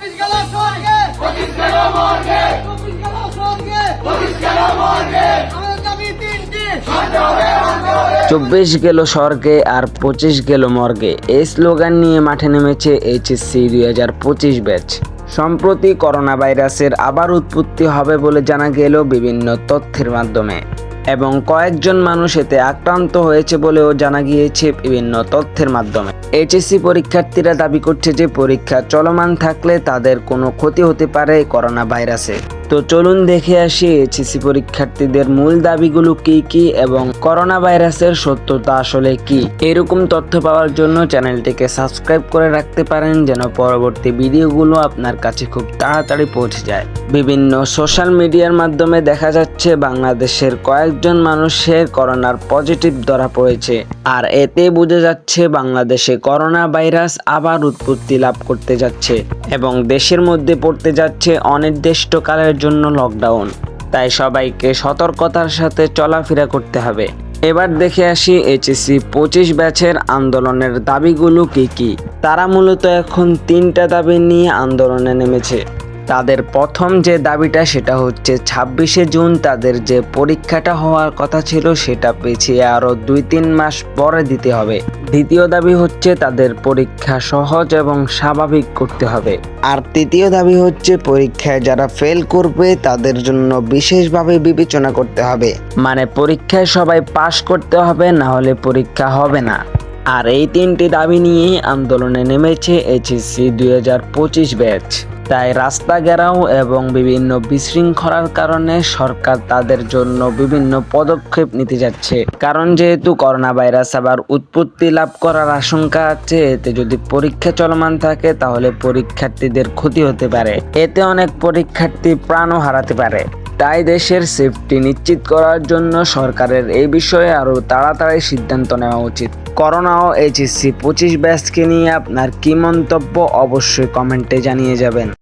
চব্বিশ গেল স্বর্গে। পঁচিশ গেল মর্গে চব্বিশ গেল স্বর্গে। পঁচিশ গেল মর্গে আমাদের দাবি তিনটি। চব্বিশ গেল স্বর্গে আর পঁচিশ গেল মর্গে। এই স্লোগান নিয়ে মাঠে নেমেছে এইচএসসি দুই হাজার পঁচিশ ব্যাচ। সম্প্রতি করোনা ভাইরাসের আবার উৎপত্তি হবে বলে জানা গেল বিভিন্ন তথ্যের মাধ্যমে। এবং কয়েকজন মানুষ এতে আক্রান্ত হয়েছে বলেও জানা গিয়েছে বিভিন্ন তথ্যের মাধ্যমে। এইচএসসি পরীক্ষার্থীরা দাবি করছে যে পরীক্ষা চলমান থাকলে তাদের কোনো ক্ষতি হতে পারে করোনা ভাইরাসে তো চলুন দেখে আসি এইচএসসি পরীক্ষার্থীদের মূল দাবিগুলো কি কি এবং করোনা ভাইরাসের সত্যতা আসলে কি? এরকম তথ্য পাওয়ার জন্য চ্যানেলটিকে সাবস্ক্রাইব করে রাখতে পারেন যেন পরবর্তী ভিডিওগুলো আপনার কাছে খুব তাড়াতাড়ি পৌঁছে যায়। বিভিন্ন সোশ্যাল মিডিয়ার মাধ্যমে দেখা যাচ্ছে বাংলাদেশের কয়েকজন মানুষের করোনার পজিটিভ ধরা পড়েছে। আর এতে বোঝা যাচ্ছে বাংলাদেশে করোনা ভাইরাস আবার উৎপত্তি লাভ করতে যাচ্ছে এবং দেশের মধ্যে পড়তে যাচ্ছে অনির্দিষ্টকালের জন্য লকডাউন তাই সবাইকে সতর্কতার সাথে চলাফেরা করতে হবে। এবার দেখে আসি এইচএসসি পঁচিশ ব্যাচের আন্দোলনের দাবিগুলো কি কি? তারা মূলত এখন তিনটা দাবি নিয়ে আন্দোলনে নেমেছে। তাদের প্রথম যে দাবিটা সেটা হচ্ছে ছাব্বিশে জুন তাদের যে পরীক্ষাটা হওয়ার কথা ছিল সেটা পিছিয়ে আরও দুই তিন মাস পরে দিতে হবে। দ্বিতীয় দাবি হচ্ছে তাদের পরীক্ষা সহজ এবং স্বাভাবিক করতে হবে। আর তৃতীয় দাবি হচ্ছে পরীক্ষায় যারা ফেল করবে তাদের জন্য বিশেষভাবে বিবেচনা করতে হবে। মানে পরীক্ষায় সবাই পাশ করতে হবে, না হলে পরীক্ষা হবে না। আর এই তিনটি দাবি নিয়েই আন্দোলনে নেমেছে এইচএসসি দুই হাজার পঁচিশ ব্যাচ। তাই রাস্তা ঘেরাও এবং বিভিন্ন বিশৃঙ্খলার কারণে সরকার তাদের জন্য বিভিন্ন পদক্ষেপ নিতে যাচ্ছে। কারণ যেহেতু করোনা ভাইরাস আবার উৎপত্তি লাভ করার আশঙ্কা আছে, এতে যদি পরীক্ষা চলমান থাকে, তাহলে পরীক্ষার্থীদের ক্ষতি হতে পারে। এতে অনেক পরীক্ষার্থী প্রাণও হারাতে পারে। তাই দেশের সেফটি নিশ্চিত করার জন্য সরকারের এই বিষয়ে আরও তাড়াতাড়ি সিদ্ধান্ত নেওয়া উচিত। করোনা ও এইচএসসি পঁচিশ ব্যাচকে নিয়ে আপনার কি মন্তব্য অবশ্যই কমেন্টে জানিয়ে যাবেন।